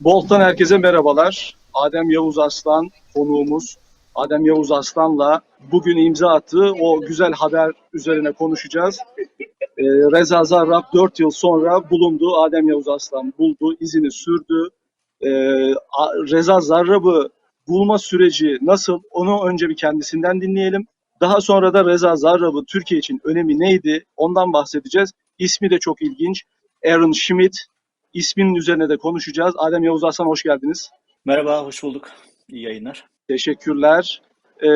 Bolt'tan herkese merhabalar. Adem Yavuz Aslan konuğumuz. Adem Yavuz Aslan'la bugün imza attığı o güzel haber üzerine konuşacağız. Ee, Reza Zarrab 4 yıl sonra bulundu. Adem Yavuz Aslan buldu, izini sürdü. Ee, Reza Zarrab'ı bulma süreci nasıl? Onu önce bir kendisinden dinleyelim. Daha sonra da Reza Zarrab'ın Türkiye için önemi neydi? Ondan bahsedeceğiz. İsmi de çok ilginç. Aaron Schmidt. İsminin üzerine de konuşacağız. Adem Yavuz Aslan hoş geldiniz. Merhaba, hoş bulduk. İyi yayınlar. Teşekkürler. Ee,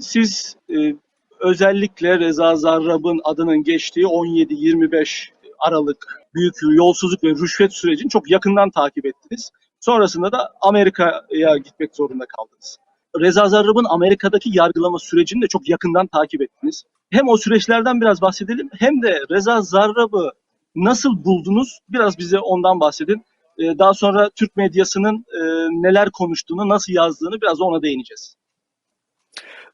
siz e, özellikle Reza Zarrab'ın adının geçtiği 17-25 Aralık büyük yolsuzluk ve rüşvet sürecini çok yakından takip ettiniz. Sonrasında da Amerika'ya gitmek zorunda kaldınız. Reza Zarrab'ın Amerika'daki yargılama sürecini de çok yakından takip ettiniz. Hem o süreçlerden biraz bahsedelim hem de Reza Zarrab'ı nasıl buldunuz? Biraz bize ondan bahsedin. Ee, Daha sonra Türk medyasının e, neler konuştuğunu, nasıl yazdığını biraz ona değineceğiz.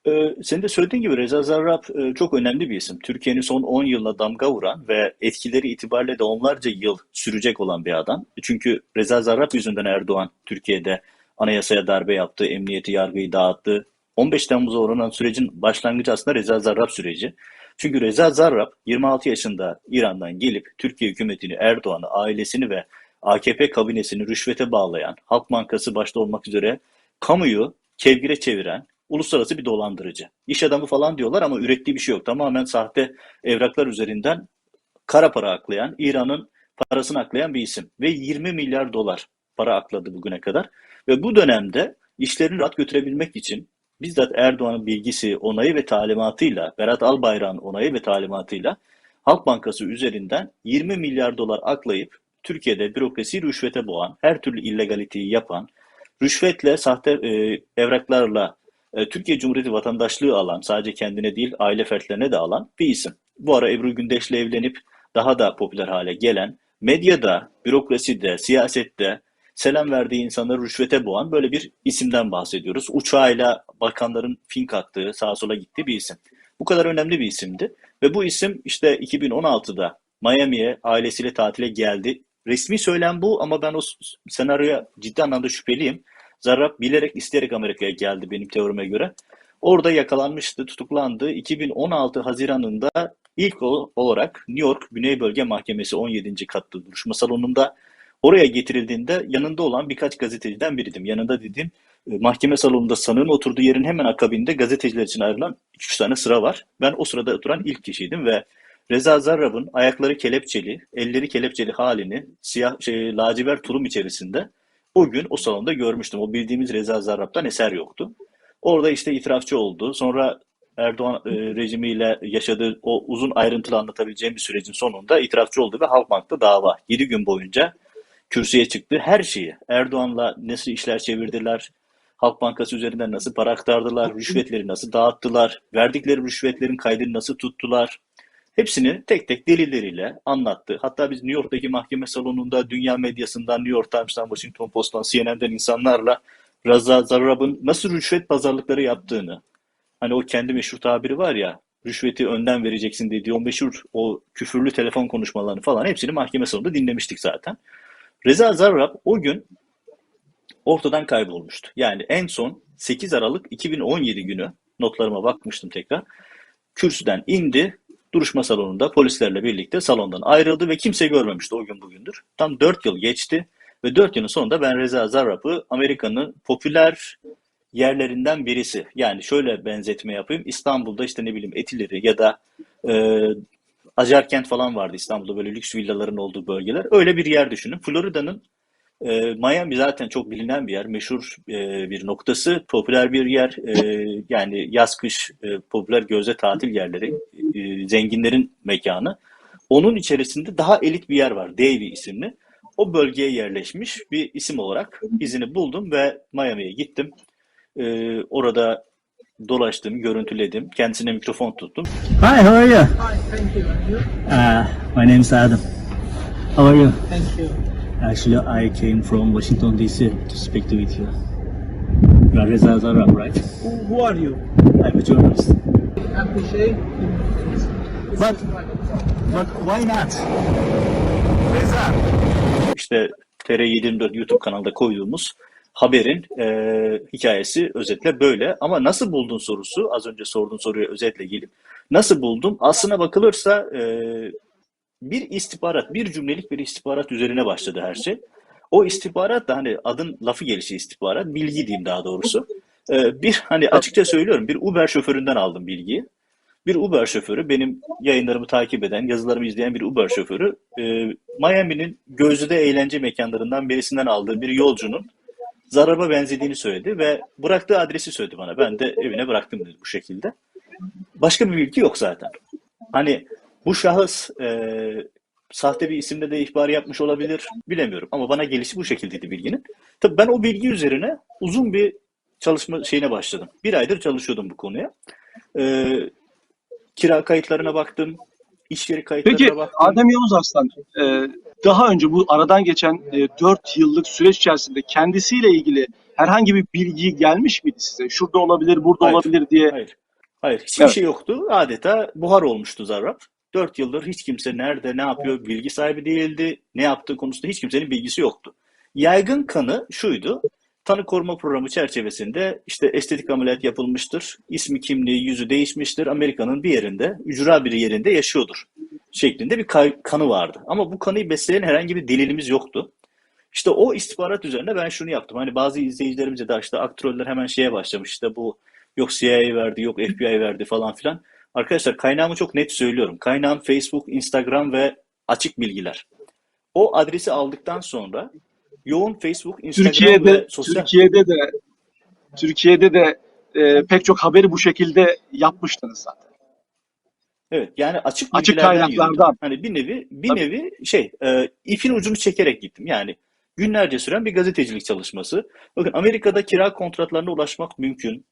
Ee, senin de söylediğin gibi Reza Zarrab e, çok önemli bir isim. Türkiye'nin son 10 yılına damga vuran ve etkileri itibariyle de onlarca yıl sürecek olan bir adam. Çünkü Reza Zarrab yüzünden Erdoğan Türkiye'de anayasaya darbe yaptı, emniyeti, yargıyı dağıttı. 15 Temmuz'a uğranan sürecin başlangıcı aslında Reza Zarrab süreci. Çünkü Reza Zarrab 26 yaşında İran'dan gelip Türkiye hükümetini, Erdoğan'ı, ailesini ve AKP kabinesini rüşvete bağlayan, Halk Bankası başta olmak üzere kamuyu kevgire çeviren uluslararası bir dolandırıcı. İş adamı falan diyorlar ama ürettiği bir şey yok. Tamamen sahte evraklar üzerinden kara para aklayan, İran'ın parasını aklayan bir isim. Ve 20 milyar dolar para akladı bugüne kadar. Ve bu dönemde işlerini rahat götürebilmek için bizzat Erdoğan'ın bilgisi, onayı ve talimatıyla, Berat Albayrak'ın onayı ve talimatıyla Halk Bankası üzerinden 20 milyar dolar aklayıp Türkiye'de bürokrasi rüşvete boğan, her türlü illegaliteyi yapan, rüşvetle, sahte e, evraklarla e, Türkiye Cumhuriyeti vatandaşlığı alan, sadece kendine değil aile fertlerine de alan bir isim. Bu ara Ebru Gündeş'le evlenip daha da popüler hale gelen, medyada, bürokraside, siyasette selam verdiği insanları rüşvete boğan böyle bir isimden bahsediyoruz. Uçağıyla bakanların fink attığı, sağa sola gittiği bir isim. Bu kadar önemli bir isimdi. Ve bu isim işte 2016'da Miami'ye ailesiyle tatile geldi. Resmi söylem bu ama ben o senaryoya ciddi anlamda şüpheliyim. Zarrab bilerek isteyerek Amerika'ya geldi benim teorime göre. Orada yakalanmıştı, tutuklandı. 2016 Haziran'ında ilk olarak New York Güney Bölge Mahkemesi 17. katlı duruşma salonunda oraya getirildiğinde yanında olan birkaç gazeteciden biriydim. Yanında dediğim e, mahkeme salonunda sanığın oturduğu yerin hemen akabinde gazeteciler için ayrılan 2-3 tane sıra var. Ben o sırada oturan ilk kişiydim ve Reza Zarrab'ın ayakları kelepçeli, elleri kelepçeli halini siyah şey, lacivert tulum içerisinde o gün o salonda görmüştüm. O bildiğimiz Reza Zarrab'dan eser yoktu. Orada işte itirafçı oldu. Sonra Erdoğan e, rejimiyle yaşadığı o uzun ayrıntılı anlatabileceğim bir sürecin sonunda itirafçı oldu ve Halkbank'ta dava. 7 gün boyunca kürsüye çıktı. Her şeyi Erdoğan'la nasıl işler çevirdiler, Halk Bankası üzerinden nasıl para aktardılar, rüşvetleri nasıl dağıttılar, verdikleri rüşvetlerin kaydını nasıl tuttular. Hepsini tek tek delilleriyle anlattı. Hatta biz New York'taki mahkeme salonunda dünya medyasından, New York Times'tan, Washington Post'tan, CNN'den insanlarla Raza Zarrab'ın nasıl rüşvet pazarlıkları yaptığını, hani o kendi meşhur tabiri var ya, rüşveti önden vereceksin dediği o meşhur o küfürlü telefon konuşmalarını falan hepsini mahkeme salonunda dinlemiştik zaten. Reza Zarrab o gün ortadan kaybolmuştu. Yani en son 8 Aralık 2017 günü notlarıma bakmıştım tekrar. Kürsüden indi, duruşma salonunda polislerle birlikte salondan ayrıldı ve kimse görmemişti o gün bugündür. Tam 4 yıl geçti ve 4 yılın sonunda ben Reza Zarrab'ı Amerika'nın popüler yerlerinden birisi. Yani şöyle benzetme yapayım. İstanbul'da işte ne bileyim Etileri ya da e, Acarkent falan vardı İstanbul'da böyle lüks villaların olduğu bölgeler. Öyle bir yer düşünün. Florida'nın e, Miami zaten çok bilinen bir yer, meşhur e, bir noktası, popüler bir yer. E, yani yaz kış e, popüler gözde tatil yerleri, e, zenginlerin mekanı. Onun içerisinde daha elit bir yer var, Davie isimli. O bölgeye yerleşmiş bir isim olarak izini buldum ve Miami'ye gittim. E, orada dolaştım, görüntüledim, kendisine mikrofon tuttum. Hi, how are you? Hi, thank you. And you? Uh, my name's Adam. How are you? Thank you. Actually, I came from Washington D.C. to speak to with you. You are Reza Zarrab, right? Who, who are you? I'm a journalist. Appreciate. But, but why not? Reza. İşte TR724 YouTube kanalında koyduğumuz haberin e, hikayesi özetle böyle. Ama nasıl buldun sorusu, az önce sorduğun soruya özetle gelip nasıl buldum? Aslına bakılırsa e, bir istihbarat, bir cümlelik bir istihbarat üzerine başladı her şey. O istihbarat da hani adın lafı gelişi istihbarat, bilgi diyeyim daha doğrusu. E, bir hani açıkça söylüyorum bir Uber şoföründen aldım bilgiyi. Bir Uber şoförü, benim yayınlarımı takip eden, yazılarımı izleyen bir Uber şoförü, e, Miami'nin gözde eğlence mekanlarından birisinden aldığı bir yolcunun zaraba benzediğini söyledi ve bıraktığı adresi söyledi bana. Ben de evine bıraktım dedi bu şekilde. Başka bir bilgi yok zaten. Hani bu şahıs e, sahte bir isimle de ihbar yapmış olabilir, bilemiyorum. Ama bana gelişi bu şekildeydi bilginin. Tabii ben o bilgi üzerine uzun bir çalışma şeyine başladım. Bir aydır çalışıyordum bu konuya. E, kira kayıtlarına baktım, iş yeri kayıtlarına Peki baktım. Adem Yavuz Aslan e, daha önce bu aradan geçen e, 4 yıllık süreç içerisinde kendisiyle ilgili herhangi bir bilgi gelmiş miydi size? Şurada olabilir, burada Hayır. olabilir diye. Hayır. Hayır. Hiçbir Evet. şey yoktu. Adeta buhar olmuştu Zarrab. Dört yıldır hiç kimse nerede, ne yapıyor bilgi sahibi değildi. Ne yaptığı konusunda hiç kimsenin bilgisi yoktu. Yaygın kanı şuydu. Tanı koruma programı çerçevesinde işte estetik ameliyat yapılmıştır. ismi, kimliği, yüzü değişmiştir. Amerika'nın bir yerinde, ücra bir yerinde yaşıyordur. Şeklinde bir kanı vardı. Ama bu kanıyı besleyen herhangi bir delilimiz yoktu. İşte o istihbarat üzerine ben şunu yaptım. Hani bazı izleyicilerimize de işte aktroller hemen şeye başlamış. İşte bu yok CIA verdi, yok FBI verdi falan filan. Arkadaşlar kaynağımı çok net söylüyorum. Kaynağım Facebook, Instagram ve açık bilgiler. O adresi aldıktan sonra yoğun Facebook, Instagram Türkiye'de ve sosyal... Türkiye'de de Türkiye'de de e, pek çok haberi bu şekilde yapmıştınız zaten. Evet yani açık Açık kaynaklardan. yürüdüm. Hani bir nevi bir Tabii. nevi şey e, ipin ucunu çekerek gittim. Yani günlerce süren bir gazetecilik çalışması. Bakın Amerika'da kira kontratlarına ulaşmak mümkün.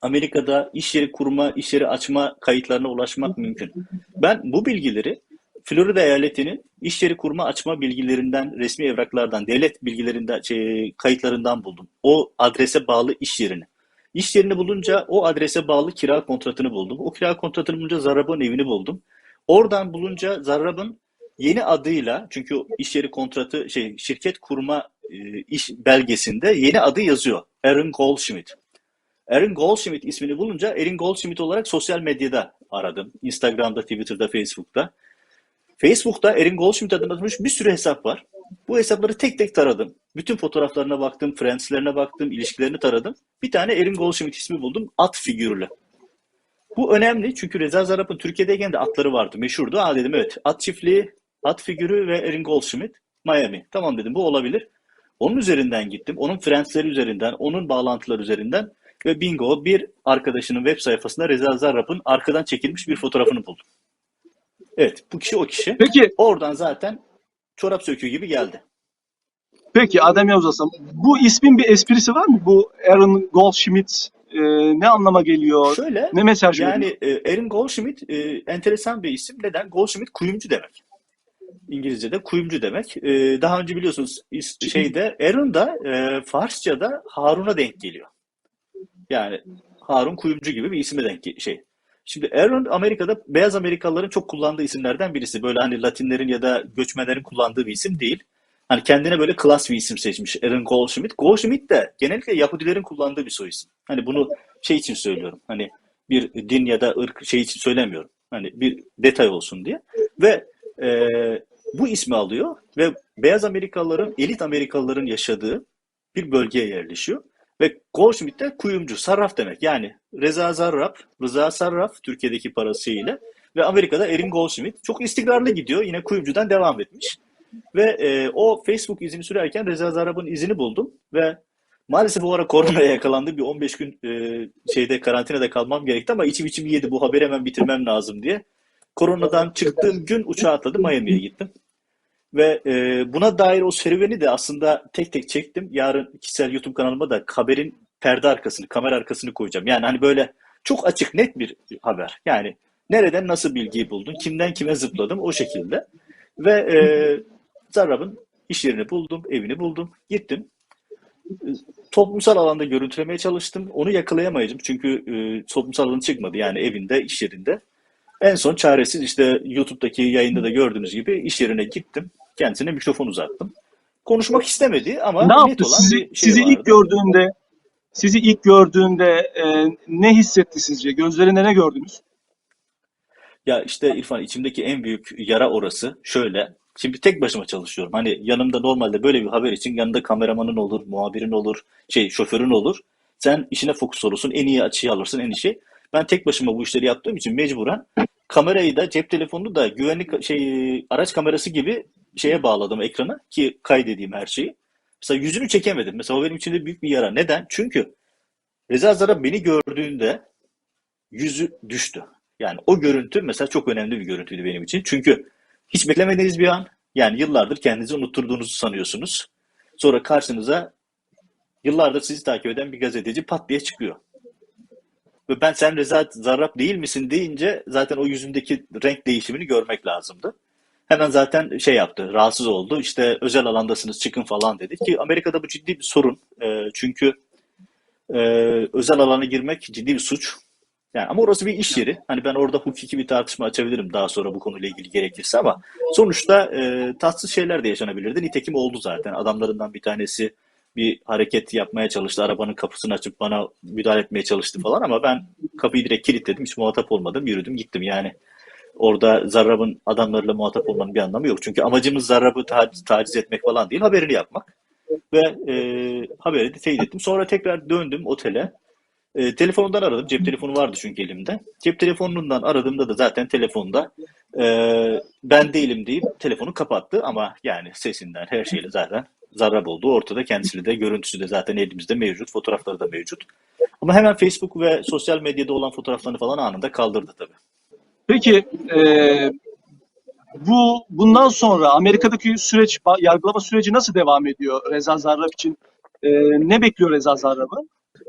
Amerika'da iş yeri kurma, iş yeri açma kayıtlarına ulaşmak mümkün. Ben bu bilgileri Florida eyaletinin iş yeri kurma açma bilgilerinden, resmi evraklardan, devlet bilgilerinden, şey, kayıtlarından buldum. O adrese bağlı iş yerini. İş yerini bulunca o adrese bağlı kira kontratını buldum. O kira kontratını bulunca Zarrab'ın evini buldum. Oradan bulunca Zarrab'ın yeni adıyla çünkü iş yeri kontratı şey şirket kurma e, iş belgesinde yeni adı yazıyor. Aaron Goldschmidt. Aaron Goldschmidt ismini bulunca Aaron Goldschmidt olarak sosyal medyada aradım. Instagram'da, Twitter'da, Facebook'ta. Facebook'ta Aaron Goldschmidt adına atılmış bir sürü hesap var. Bu hesapları tek tek taradım. Bütün fotoğraflarına baktım, friendslerine baktım, ilişkilerini taradım. Bir tane Aaron Goldschmidt ismi buldum. At figürlü. Bu önemli çünkü Reza Zarrab'ın Türkiye'deyken de atları vardı. Meşhurdu. Aa dedim evet. At çiftliği, at figürü ve Aaron Goldschmidt. Miami. Tamam dedim bu olabilir. Onun üzerinden gittim. Onun friendsleri üzerinden, onun bağlantıları üzerinden ve bingo bir arkadaşının web sayfasında Reza Zarrab'ın arkadan çekilmiş bir fotoğrafını buldum. Evet bu kişi o kişi. Peki Oradan zaten çorap söküğü gibi geldi. peki Adem Yavuz bu ismin bir esprisi var mı? Bu Aaron Goldschmidt e, ne anlama geliyor? Şöyle Ne mesaj veriyor? yani e, Aaron Goldschmidt e, enteresan bir isim. Neden? Goldschmidt kuyumcu demek. İngilizce'de kuyumcu demek. E, daha önce biliyorsunuz şeyde Aaron da e, Farsça'da Harun'a denk geliyor. Yani Harun kuyumcu gibi bir isime denk şey. Şimdi Aaron Amerika'da beyaz Amerikalıların çok kullandığı isimlerden birisi. Böyle hani Latinlerin ya da göçmenlerin kullandığı bir isim değil. Hani kendine böyle klas bir isim seçmiş Aaron Goldschmidt. Goldschmidt de genellikle Yahudilerin kullandığı bir soy isim. Hani bunu şey için söylüyorum. Hani bir din ya da ırk şey için söylemiyorum. Hani bir detay olsun diye. Ve e, bu ismi alıyor ve beyaz Amerikalıların, elit Amerikalıların yaşadığı bir bölgeye yerleşiyor. Ve Goldschmidt de kuyumcu, sarraf demek. Yani Reza Zarrab, Rıza Sarraf Türkiye'deki parasıyla ve Amerika'da Erin Goldschmidt çok istikrarlı gidiyor. Yine kuyumcudan devam etmiş. Ve e, o Facebook izini sürerken Reza Zarrab'ın izini buldum ve maalesef o ara koronaya yakalandı. Bir 15 gün e, şeyde karantinada kalmam gerekti ama içim içim yedi bu haberi hemen bitirmem lazım diye. Koronadan çıktığım gün uçağa atladım Miami'ye gittim. Ve e, buna dair o serüveni de aslında tek tek çektim. Yarın kişisel YouTube kanalıma da haberin perde arkasını, kamera arkasını koyacağım. Yani hani böyle çok açık, net bir haber. Yani nereden nasıl bilgiyi buldun, kimden kime zıpladım o şekilde. Ve e, Zarrab'ın iş yerini buldum, evini buldum, gittim. Toplumsal alanda görüntülemeye çalıştım. Onu yakalayamayacağım çünkü e, toplumsal alanı çıkmadı. Yani evinde, iş yerinde. En son çaresiz işte YouTube'daki yayında da gördüğünüz gibi iş yerine gittim. Kendisine mikrofon uzattım. konuşmak istemedi ama Ne net olan Sizi, bir şey sizi vardı. ilk gördüğünde sizi ilk gördüğünde e, ne hissetti sizce? Gözlerinde ne gördünüz? Ya işte İrfan içimdeki en büyük yara orası. Şöyle. Şimdi tek başıma çalışıyorum. Hani yanımda normalde böyle bir haber için yanında kameramanın olur, muhabirin olur, şey şoförün olur. Sen işine fokus olursun, en iyi açıyı alırsın, en iyi şey. Ben tek başıma bu işleri yaptığım için mecburen kamerayı da cep telefonunu da güvenlik şey araç kamerası gibi şeye bağladım ekrana ki kaydedeyim her şeyi. Mesela yüzünü çekemedim. Mesela o benim için de büyük bir yara. Neden? Çünkü Reza Zarrab beni gördüğünde yüzü düştü. Yani o görüntü mesela çok önemli bir görüntüydü benim için. Çünkü hiç beklemediğiniz bir an. Yani yıllardır kendinizi unutturduğunuzu sanıyorsunuz. Sonra karşınıza yıllardır sizi takip eden bir gazeteci pat diye çıkıyor. Ve ben sen Reza Zarrab değil misin deyince zaten o yüzündeki renk değişimini görmek lazımdı. Hemen zaten şey yaptı, rahatsız oldu. İşte özel alandasınız çıkın falan dedi ki Amerika'da bu ciddi bir sorun. Ee, çünkü e, özel alana girmek ciddi bir suç. Yani ama orası bir iş yeri. Hani ben orada hukuki bir tartışma açabilirim daha sonra bu konuyla ilgili gerekirse ama sonuçta e, tatsız şeyler de yaşanabilirdi. Nitekim oldu zaten. Adamlarından bir tanesi bir hareket yapmaya çalıştı. Arabanın kapısını açıp bana müdahale etmeye çalıştı falan ama ben kapıyı direkt kilitledim. Hiç muhatap olmadım. Yürüdüm gittim yani. Orada Zarrab'ın adamlarıyla muhatap olmanın bir anlamı yok. Çünkü amacımız Zarrab'ı taciz, taciz etmek falan değil, haberini yapmak. Ve e, haberi de teyit ettim. Sonra tekrar döndüm otele. E, telefonundan aradım. Cep telefonu vardı çünkü elimde. Cep telefonundan aradığımda da zaten telefonda e, ben değilim deyip telefonu kapattı. Ama yani sesinden her şeyle zaten Zarrab olduğu ortada. Kendisi de görüntüsü de zaten elimizde mevcut. Fotoğrafları da mevcut. Ama hemen Facebook ve sosyal medyada olan fotoğraflarını falan anında kaldırdı tabii. Peki e, bu bundan sonra Amerika'daki süreç yargılama süreci nasıl devam ediyor Reza Zarrab için? E, ne bekliyor Reza Zarrab'ı?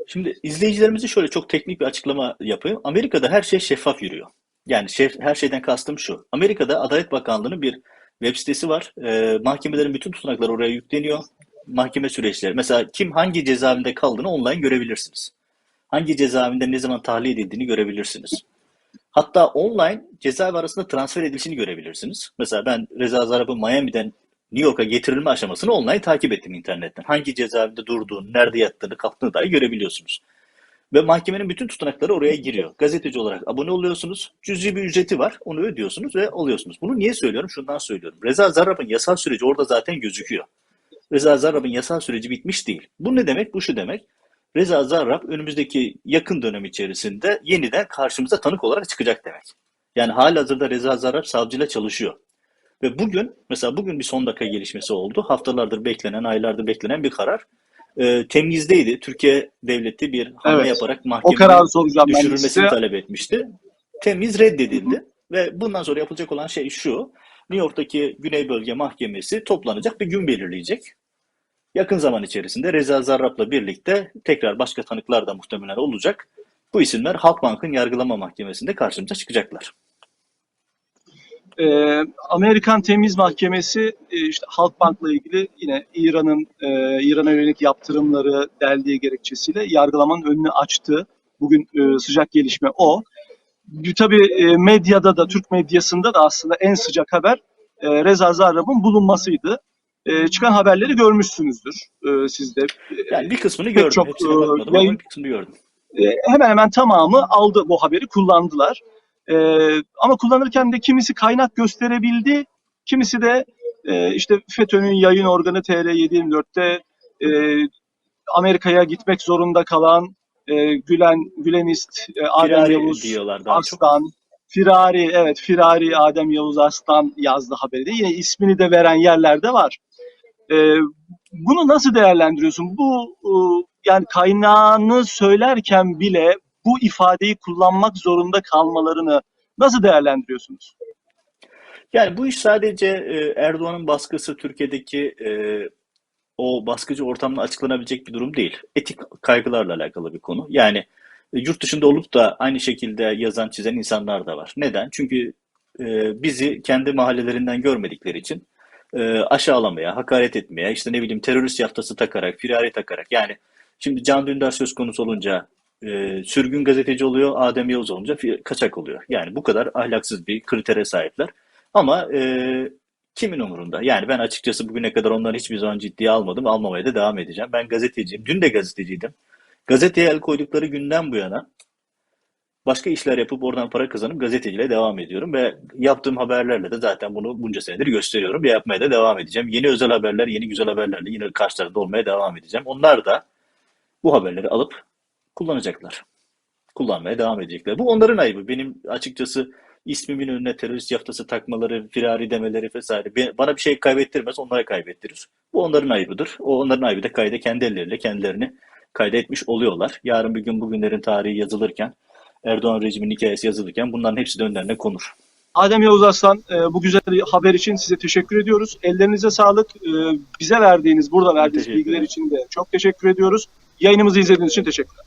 Şimdi izleyicilerimize şöyle çok teknik bir açıklama yapayım. Amerika'da her şey şeffaf yürüyor. Yani şef, her şeyden kastım şu. Amerika'da Adalet Bakanlığı'nın bir web sitesi var. Ee, mahkemelerin bütün tutanakları oraya yükleniyor. Mahkeme süreçleri. Mesela kim hangi cezaevinde kaldığını online görebilirsiniz. Hangi cezaevinde ne zaman tahliye edildiğini görebilirsiniz. Hatta online cezaevi arasında transfer edilişini görebilirsiniz. Mesela ben Reza Zarrab'ın Miami'den New York'a getirilme aşamasını online takip ettim internetten. Hangi cezaevinde durduğunu, nerede yattığını, kalktığını dahi görebiliyorsunuz. Ve mahkemenin bütün tutanakları oraya giriyor. Gazeteci olarak abone oluyorsunuz. Cüzi bir ücreti var. Onu ödüyorsunuz ve alıyorsunuz. Bunu niye söylüyorum? Şundan söylüyorum. Reza Zarrab'ın yasal süreci orada zaten gözüküyor. Reza Zarrab'ın yasal süreci bitmiş değil. Bu ne demek? Bu şu demek. Reza Zarrab önümüzdeki yakın dönem içerisinde yeniden karşımıza tanık olarak çıkacak demek. Yani halihazırda Reza Zarrab savcıyla çalışıyor. Ve bugün mesela bugün bir son dakika gelişmesi oldu. Haftalardır beklenen, aylardır beklenen bir karar. Ee, temyizdeydi. Türkiye devleti bir hamle Evet. yaparak mahkemenin düşürülmesini talep etmişti. Temiz reddedildi ve bundan sonra yapılacak olan şey şu. New York'taki Güney Bölge Mahkemesi toplanacak bir gün belirleyecek. Yakın zaman içerisinde Reza Zarrab'la birlikte tekrar başka tanıklar da muhtemelen olacak. Bu isimler Halkbank'ın yargılama mahkemesinde karşımıza çıkacaklar. Ee, Amerikan Temiz Mahkemesi e, işte Halkbank'la ilgili yine İran'ın e, İran'a yönelik yaptırımları deldiği gerekçesiyle yargılamanın önünü açtı. Bugün e, sıcak gelişme o. Tabii e, medyada da Türk medyasında da aslında en sıcak haber e, Reza Zarrab'ın bulunmasıydı. E, çıkan haberleri görmüşsünüzdür e, siz de. Yani bir kısmını Pek gördüm. çok, Hepsine e, bakmadım yayın- ama bir kısmını gördüm. E, hemen hemen tamamı aldı bu haberi kullandılar. E, ama kullanırken de kimisi kaynak gösterebildi, kimisi de e, işte FETÖ'nün yayın organı TR724'te e, Amerika'ya gitmek zorunda kalan e, Gülen Gülenist e, Adem Yavuz daha çok. Firari evet Firari Adem Yavuz Arslan yazdı haberi yine ismini de veren yerler de var. E, bunu nasıl değerlendiriyorsun? Bu e, yani kaynağını söylerken bile bu ifadeyi kullanmak zorunda kalmalarını nasıl değerlendiriyorsunuz? Yani bu iş sadece e, Erdoğan'ın baskısı Türkiye'deki e, o baskıcı ortamla açıklanabilecek bir durum değil. Etik kaygılarla alakalı bir konu. Yani e, yurt dışında olup da aynı şekilde yazan çizen insanlar da var. Neden? Çünkü e, bizi kendi mahallelerinden görmedikleri için e, aşağılamaya, hakaret etmeye, işte ne bileyim terörist yaftası takarak, firari takarak yani şimdi Can Dündar söz konusu olunca e, sürgün gazeteci oluyor, Adem Yavuz olunca kaçak oluyor. Yani bu kadar ahlaksız bir kritere sahipler. Ama e, kimin umurunda? Yani ben açıkçası bugüne kadar onları hiçbir zaman ciddiye almadım. Almamaya da devam edeceğim. Ben gazeteciyim. Dün de gazeteciydim. Gazeteye el koydukları günden bu yana başka işler yapıp oradan para kazanıp gazeteciliğe devam ediyorum ve yaptığım haberlerle de zaten bunu bunca senedir gösteriyorum ve yapmaya da devam edeceğim. Yeni özel haberler, yeni güzel haberlerle yine karşılarında olmaya devam edeceğim. Onlar da bu haberleri alıp kullanacaklar. Kullanmaya devam edecekler. Bu onların ayıbı. Benim açıkçası ismimin önüne terörist yaftası takmaları, firari demeleri vesaire bana bir şey kaybettirmez, onlara kaybettirir. Bu onların ayıbıdır. O onların ayıbı da kayda kendi elleriyle kendilerini kaydetmiş oluyorlar. Yarın bir gün bugünlerin tarihi yazılırken, Erdoğan rejiminin hikayesi yazılırken bunların hepsi de önlerine konur. Adem Yavuz Aslan e, bu güzel haber için size teşekkür ediyoruz. Ellerinize sağlık. E, bize verdiğiniz, burada verdiğiniz bilgiler için de çok teşekkür ediyoruz. Yayınımızı izlediğiniz için teşekkürler.